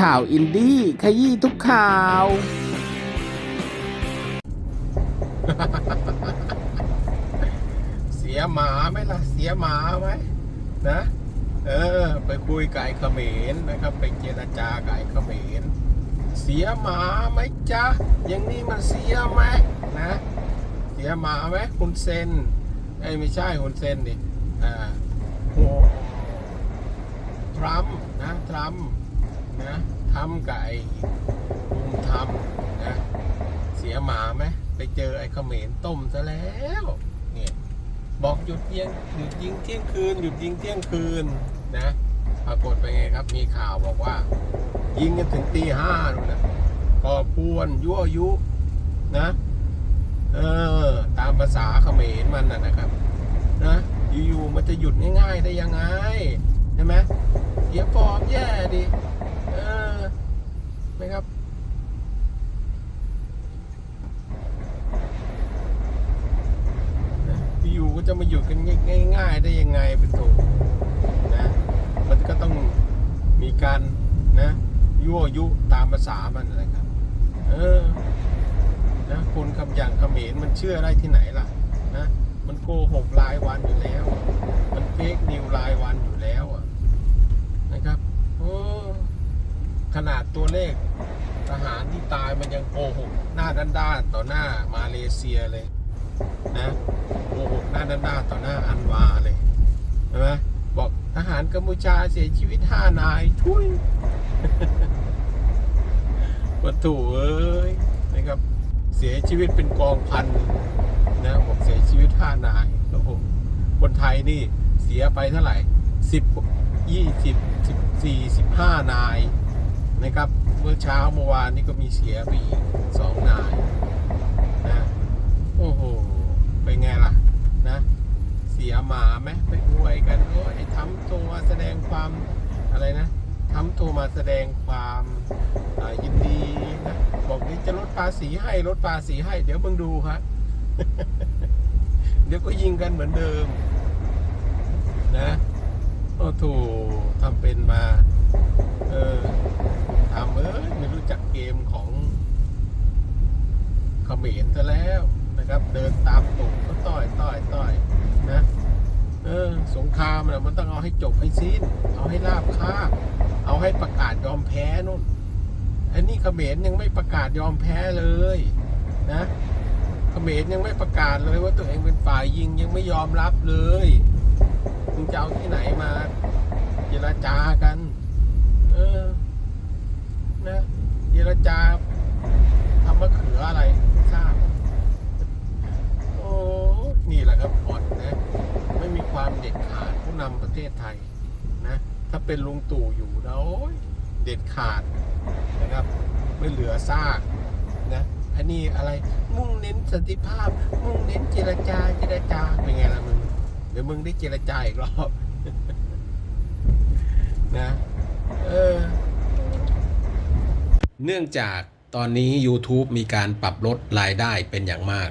ข่าวอินดี้ขยี้ทุกข่าว เสียหมาไหมล่ะ เสียหมาไหมนะ เออ ไปคุยกับไอ้เขมรนะครับ ไปเจรจากับไอ้เขมรเสียหมาไหมจ๊ะ อย่างนี้มันเสียไหมนะ เสียหมาไหมคุณเซนไอ้ไม่ใช่คุณเซนดิอ่าโหทรัมป์นะทรัมป์ นะทำกับไอ้ลุงทำนะเสียหมาไหมไปเจอไอ้เขมรต้มซะแล้วเนี่ยบอกหยุดยิงหยุดยิงเที่ยงคืนหยุดยิงเที่ยงคืนนะปรากฏไปไงครับมีข่าวบอกว่า ยิงกันถึงตีห้านู่นะก่อพวนยั่วยุนะเออตามภาษาเขมรมันนะนะครับ นะอยู่ๆมันจะหยุดง่ายๆได้ยังไงใช่ไหมเสียฟอร์มแย่ดิเออไหมครับ อยู่ก็ จะมาหยุดกันง่าย ๆ ได้ยังไงเป็นถูกนะ มันก็ต้องมีการนะยั่วยุตามภาษามันอะไรครับ เออ นะคนคำอย่างเขมรมันเชื่อได้ที่ไหนล่ะ นะ มันโกหกรายวันอยู่แล้ว มันเฟกนิวรายวันอยู่แล้วอะนะครับโอ้ขนาดตัวเลขทหารที่ตายมันยังโกหก หน้าด้านๆต่อหน้ามาเลเซียเลย นะ น้าด้าต่อหน้าอันวาเลยใช่ไหมบอกทหารกัมพูชาเสียชีวิตห้านายทุยวัตถุเอ้ยนะครับ เสียชีวิตเป็นกองพันนะบอกเสียชีวิตห้านายโอ้โหคนไทยนี่เสียไปเท่าไหร่สิบยี่สิบสิบสี่สิบห้านายนะครับ เมื่อเช้าเมื่อวานนี้ก็มีเสียไปอีกสองนายนะ โอ้โห เป็นไงล่ะ นะ เสี ยหมาไหมไปอวยกันโอ้ยทำตัวแสดงความอะไรนะทำตัวมาแสดงความยินดีนะบอกนี่จะลดภาษีให้ลดภาษีให้ เดี๋ยวมึงดูครับเดี๋ยวก็ยิงกันเหมือนเดิม นะโอ้โถทำเป็นมา เออทำเอ้ยไม่รู้จักเกมของเขมรซะแล้วนะครับ เดินตามตุกก็ต่อยต่อยต่อยนะเออสงคราม นะมันต้องเอาให้จบให้สิ้น เอาให้ราบคาบเอาให้ประกาศยอมแพ้นู่นอันนี้เขมรยังไม่ประกาศยอมแพ้เลยนะเขมรยังไม่ประกาศเลยว่าตัวเองเป็นฝ่ายยิงยังไม่ยอมรับเลยมึงจะเอาที่ไหนมาเจรจากัน เออนะเจรจา ทำมะเขืออะไรไม่ทราบ โอ้นี่แหละครับอ่อนนะ ไม่มีความเด็ดขาดผู้นำประ เทศไทยนะถ้าเป็นลุงตู่อยู่นะโอ้ยเด็ดขาดนะครับ ไม่เหลือซากนะอันนี้อะไรมุ่งเน้นสันติภาพ มุ่งเน้นเจรจาเจรจาเป็นไงล่ะมึงเดี๋ยวมึงได้เจรจาอีกรอบนะเออเนื่องจากตอนนี้ YouTube มีการปรับลดรายได้เป็นอย่างมาก